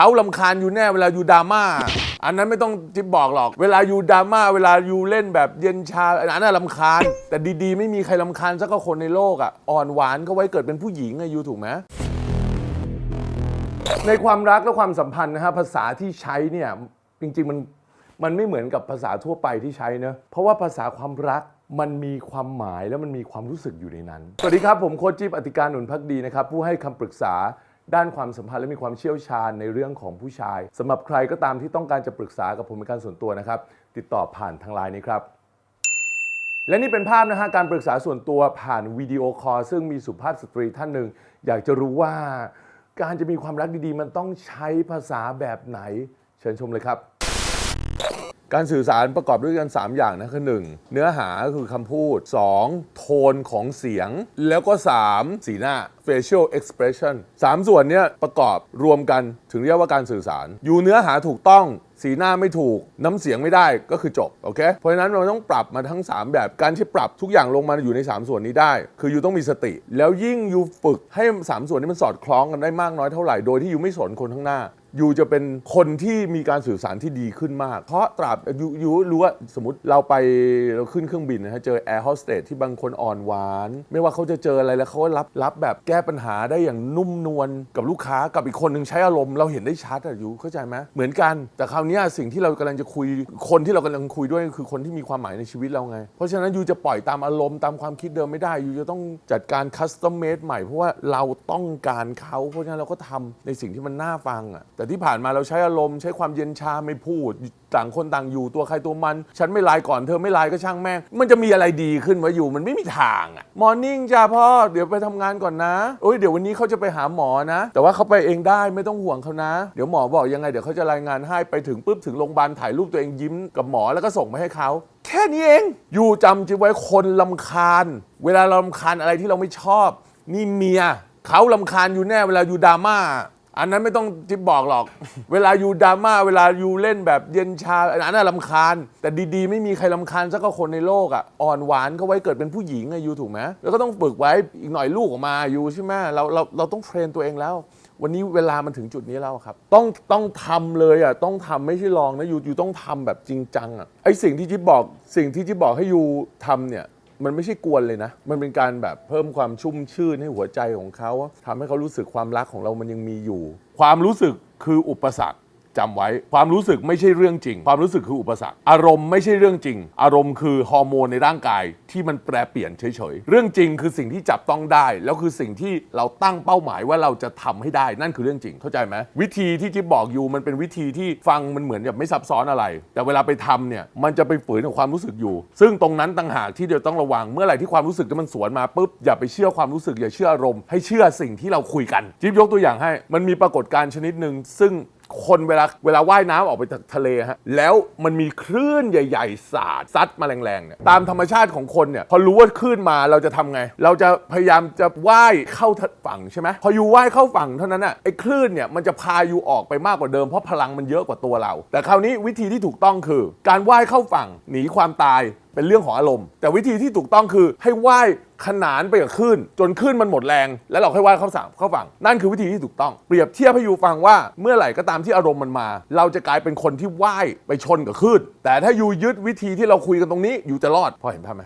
เขาลำคาญอยู่แน่เวลาอยู่ดราม่าอันนั้นไม่ต้องจิบบอกหรอก เวลาอยู่ดราม่าเวลาอยู่เล่นแบบเย็นชาอันนั้นนะลำคาญ แต่ดีๆ ไม่มีใครลำคาญสักคนในโลกอะอ่อนหวานก็ไว้เกิดเป็นผู้หญิงอะยูถูกไหมในความรักและความสัมพันธ์นะฮะภาษาที่ใช้เนี่ยจริงๆมันมันไม่เหมือนกับภาษาทั่วไปที่ใช้เนะเพราะว่าภาษาความรักมันมีความหมายแล้วมันมีความรู้สึกอยู่ในนั้น สวัสดีครับ ผมโคชจิ๊บอติการหนุนพักดีนะครับ ผู้ให้คำปรึกษา ด้านความสัมพันธ์และมีความเชี่ยวชาญในเรื่องของผู้ชายสำหรับใครก็ตามที่ต้องการจะปรึกษากับผมเป็นการส่วนตัวนะครับ ติดต่อผ่านทางไลน์นี้ครับ และนี่เป็นภาพนะฮะการปรึกษาส่วนตัวผ่านวิดีโอคอลซึ่งมีสุภาพสตรีท่านหนึ่งอยากจะรู้ว่า การจะมีความรักดีๆ มันต้องใช้ภาษาแบบไหน เชิญชมเลยครับ การสื่อสารประกอบด้วยกัน 3 อย่างนะคือ 1. เนื้อหาก็คือคำพูด 2. โทนของเสียง แล้วก็ 3. สีหน้า facial expression 3 ส่วนเนี้ยประกอบรวมกันถึงเรียกว่าการสื่อสาร อยู่เนื้อหาถูกต้องสีหน้าไม่ถูก น้ำเสียงไม่ได้ก็คือจบ โอเค เพราะฉะนั้นเราต้องปรับมาทั้ง 3 แบบการที่ปรับทุกอย่างลงมาอยู่ใน 3 ส่วนนี้ได้ คืออยู่ต้องมีสติ แล้วยิ่งอยู่ฝึกให้ 3 ส่วนนี้มันสอดคล้องกันได้มากน้อยเท่าไหร่ โดยที่อยู่ไม่สนคนข้างหน้า ยูจะเป็นคนที่มีการสื่อสารที่ดีขึ้นมาก เพราะตราบยูยูรู้ว่าสมมติเราไปเราขึ้นเครื่องบินนะฮะเจอแอร์โฮสเตสที่บางคนอ่อนหวาน ไม่ว่าเขาจะเจออะไรแล้วเขาก็รับรับแบบแก้ปัญหาได้อย่างนุ่มนวลกับลูกค้ากับอีกคนหนึ่งใช้อารมณ์เราเห็นได้ชัดอะยูเข้าใจไหมเหมือนกัน แต่คราวนี้สิ่งที่เรากำลังจะคุยคนที่เรากำลังคุยด้วยคือคนที่มีความหมายในชีวิตเราไง เพราะฉะนั้นยูจะปล่อยตามอารมณ์ตามความคิดเดิมไม่ได้ยูจะต้องจัดการคัสตอมเมดใหม่เพราะว่าเราต้องการเขาเพราะฉะนั้นเราก็ทำในสิ่งที่มันน่าฟังอะแต่ที่ผ่านมาเราใช้อารมณ์ใช้ความเย็นชาไม่พูด ต่างคนต่างอยู่ตัวใครตัวมัน ฉันไม่ไลน์ก่อนเธอไม่ไลน์ก็ช่างแม่ง มันจะมีอะไรดีขึ้นวะอยู่มันไม่มีทางอะมอร์นิ่งจ้าพ่อ เดี๋ยวไปทำงานก่อนนะโอ้ยเดี๋ยววันนี้เขาจะไปหาหมอนะ แต่ว่าเขาไปเองได้ไม่ต้องห่วงเขานะ เดี๋ยวหมอบอกยังไงเดี๋ยวเขาจะรายงานให้ไปถึงปุ๊บถึงโรงพยาบาลถ่ายรูปตัวเองยิ้มกับหมอแล้วก็ส่งมาให้เขาแค่นี้เองอยู่จำจิไว้คนลำคาญ เวลาเราลำคาญอะไรที่เราไม่ชอบ นี่เมียเขาลำคาญอยู่แน่เวลาอยู่ดราม่า อันนั้นไม่ต้องจิบบอกหรอก เวลาอยู่ดราม่าเวลาอยู่เล่นแบบเย็นชาอันนั้นนะลำคาญ แต่ดีๆ ไม่มีใครลำคาญสักคนในโลกอะอ่อนหวานก็ไว้เกิดเป็นผู้หญิงอะยูถูกไหมแล้วก็ต้องฝึกไว้อีกหน่อยลูกออกมาอยู่ใช่ไหมเราเราเราต้องเทรนตัวเองแล้ว วันนี้เวลามันถึงจุดนี้แล้วครับ ต้องต้องทำเลยอะต้องทำไม่ใช่ลองนะยูยูต้องทำแบบจริงจังอะไอสิ่งที่จิ๊บบอกสิ่งที่จิ๊บบอกให้ยูทำเนี่ย มันไม่ใช่กวนเลยนะ มันเป็นการแบบเพิ่มความชุ่มชื่นให้หัวใจของเขาทำให้เขารู้สึกความรักของเรามันยังมีอยู่ ความรู้สึกคืออุปสรรค จำไว้ ความรู้สึกไม่ใช่เรื่องจริง ความรู้สึกคืออุปสรรค อารมณ์ไม่ใช่เรื่องจริง อารมณ์คือฮอร์โมนในร่างกายที่มันแปรเปลี่ยนเฉยๆ เรื่องจริงคือสิ่งที่จับต้องได้ แล้วคือสิ่งที่เราตั้งเป้าหมายว่าเราจะทำให้ได้ นั่นคือเรื่องจริง เข้าใจไหมวิธีที่จิ๊บบอกอยู่มันเป็นวิธีที่ฟังมันเหมือนกับไม่ซับซ้อนอะไร แต่เวลาไปทำเนี่ยมันจะไปฝืนกับความรู้สึกอยู่ ซึ่งตรงนั้นต่างหากที่เดี๋ยวต้องระวัง เมื่อไหร่ที่ความรู้สึกมันสวนมาปุ๊บอย่าไปเชื่อความรู้สึกอย่าเชื่ออารมณ์ให้เชื่อสิ่งที่เราคุยกันจิ๊บยกตัวอย่างให้ มันมีปรากฏการณ์ชนิดหนึ่งซึ่ง คนเวลาเวลาว่ายน้ำออกไปทะเลฮะแล้วมันมีคลื่นใหญ่ ๆ สาดซัดมาแรงๆเนี่ยตามธรรมชาติของคนเนี่ยพอรู้ว่าคลื่นมาเราจะทำไง เราจะพยายามจะว่ายเข้าฝั่งใช่ไหมพออยู่ว่ายเข้าฝั่งเท่านั้นน่ะไอ้คลื่นเนี่ยมันจะพาอยู่ออกไปมากกว่าเดิมเพราะพลังมันเยอะกว่าตัวเรา แต่คราวนี้วิธีที่ถูกต้องคือ การว่ายเข้าฝั่งหนีความตาย เป็นเรื่องของอารมณ์ แต่วิธีที่ถูกต้องคือให้ว่ายขนานไปกับคลื่นจนคลื่นมันหมดแรง แล้วเราค่อยว่ายเข้าฝั่งเข้าฝั่งนั่นคือวิธีที่ถูกต้อง เปรียบเทียบให้ยูฟังว่าเมื่อไหร่ก็ตามที่อารมณ์มันมา เราจะกลายเป็นคนที่ว่ายไปชนกับคลื่นแต่ถ้ายูยึดวิธีที่เราคุยกันตรงนี้ยูจะรอดพอเห็นภาพไหม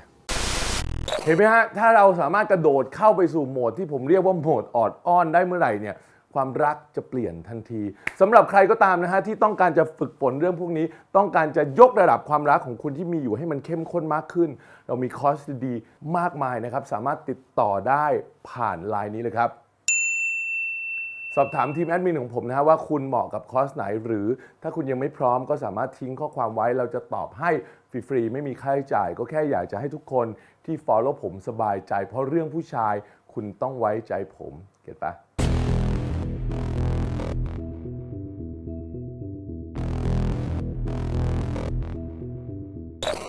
เห็นไหมฮะถ้าเราสามารถกระโดดเข้าไปสู่โหมดที่ผมเรียกว่าโหมดออดอ้อนได้เมื่อไหร่เนี่ย ความรักจะเปลี่ยนทันทีสำหรับใครก็ตามนะฮะที่ต้องการจะฝึกฝนเรื่องพวกนี้ ต้องการจะยกระดับความรักของคุณที่มีอยู่ให้มันเข้มข้นมากขึ้น เรามีคอร์สดีๆมากมายนะครับ สามารถติดต่อได้ผ่านไลน์นี้เลยครับสอบถามทีมแอดมินของผมนะฮะว่าคุณเหมาะกับคอร์สไหน หรือถ้าคุณยังไม่พร้อมก็สามารถทิ้งข้อความไว้เราจะตอบให้ฟรีๆไม่มีค่าใช้จ่าย ก็แค่อยากจะให้ทุกคนที่ follow ผมสบายใจ เพราะเรื่องผู้ชายคุณต้องไว้ใจผม เก็ตปะ